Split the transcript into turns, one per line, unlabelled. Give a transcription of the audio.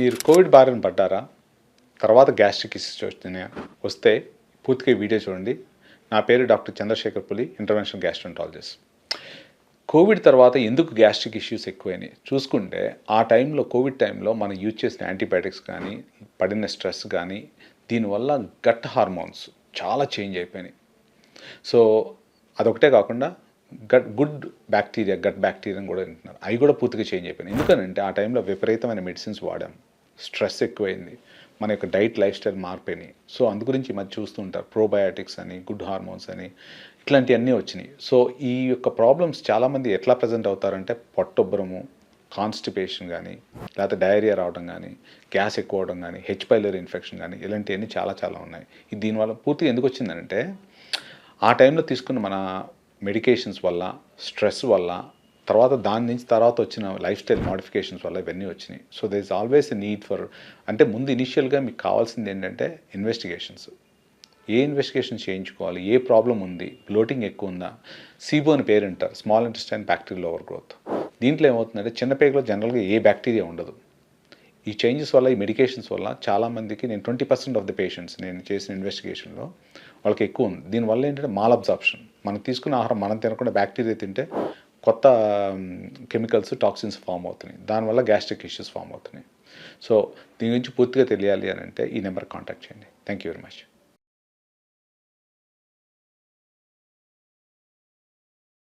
మీరు కోవిడ్ బారిన పడ్డారా? తర్వాత గ్యాస్ట్రిక్ ఇష్యూస్ వచ్చినాయా వస్తే పూర్తిగా వీడియో చూడండి. నా పేరు డాక్టర్ చంద్రశేఖర్ పులి ఇంటర్నేషనల్ గ్యాస్ట్రంటాలజిస్ట్. కోవిడ్ తర్వాత ఎందుకు గ్యాస్ట్రిక్ ఇష్యూస్ ఎక్కువైనాయి? చూసుకుంటే ఆ టైంలో కోవిడ్ టైంలో మనం యూజ్ చేసిన యాంటీబయాటిక్స్ కానీ పడిన స్ట్రెస్ కానీ దీనివల్ల గట్ హార్మోన్స్ చాలా చేంజ్ అయిపోయినాయి. సో అదొకటే కాకుండా gut good bacteria gut bacteria కూడా తింటున్నారు. అవి కూడా పూర్తిగా చేంజ్ అయిపోయినాయి. ఎందుకనంటే ఆ టైంలో విపరీతమైన మెడిసిన్స్ వాడాం. స్ట్రెస్ ఎక్కువైంది. మన యొక్క డైట్ లైఫ్ స్టైల్ మారిపోయినాయి. సో అందు గురించి మరి మధ్య చూస్తుంటారు ప్రోబయాటిక్స్ అని గుడ్ హార్మోన్స్ అని ఇట్లాంటివన్నీ వచ్చినాయి. సో ఈ యొక్క ప్రాబ్లమ్స్ చాలామంది ఎట్లా ప్రజెంట్ అవుతారంటే పొట్టొబ్బరము కాన్స్టిపేషన్ కానీ లేకపోతే డయేరియా రావడం కానీ గ్యాస్ ఎక్కువ అవడం కానీ హెచ్ పైలర్ ఇన్ఫెక్షన్ కానీ ఇలాంటివన్నీ చాలా చాలా ఉన్నాయి. ఇది దీనివల్ల పూర్తిగా ఎందుకు వచ్చిందంటే ఆ టైంలో తీసుకున్న మన మెడికేషన్స్ వల్ల స్ట్రెస్ వల్ల తర్వాత దాని నుంచి తర్వాత వచ్చిన లైఫ్ స్టైల్ మోడిఫికేషన్స్ వల్ల ఇవన్నీ వచ్చినాయి. So they is always a need for అంటే ముందు ఇనిషియల్గా మీకు కావాల్సింది ఏంటంటే ఇన్వెస్టిగేషన్స్ ఏ ఇన్వెస్టిగేషన్ చేయించుకోవాలి? ఏ ప్రాబ్లం ఉంది? బ్లోటింగ్ ఎక్కువ ఉందా? సీబో అని పేరు అంటారు small intestine bacterial overgrowth దీంట్లో ఏమవుతుందంటే చిన్న పేగలో జనరల్గా ఏ బ్యాక్టీరియా ఉండదు. ఈ చేంజెస్ వల్ల ఈ మెడికేషన్స్ వల్ల చాలామందికి నేను twenty percent of the patients నేను చేసిన ఇన్వెస్టిగేషన్లో వాళ్ళకి ఎక్కువ ఉంది. దీనివల్ల ఏంటంటే మాల్ అబ్జార్ప్షన్ మనం తీసుకున్న ఆహారం మనం తినకుండా బ్యాక్టీరియా తింటే కొత్త కెమికల్స్ టాక్సిన్స్ ఫామ్ అవుతున్నాయి. దానివల్ల గ్యాస్ట్రిక్ ఇష్యూస్ ఫామ్ అవుతున్నాయి. సో దీని గురించి పూర్తిగా తెలియాలి అని అంటే ఈ నెంబర్ కాంటాక్ట్ చేయండి. Thank you very much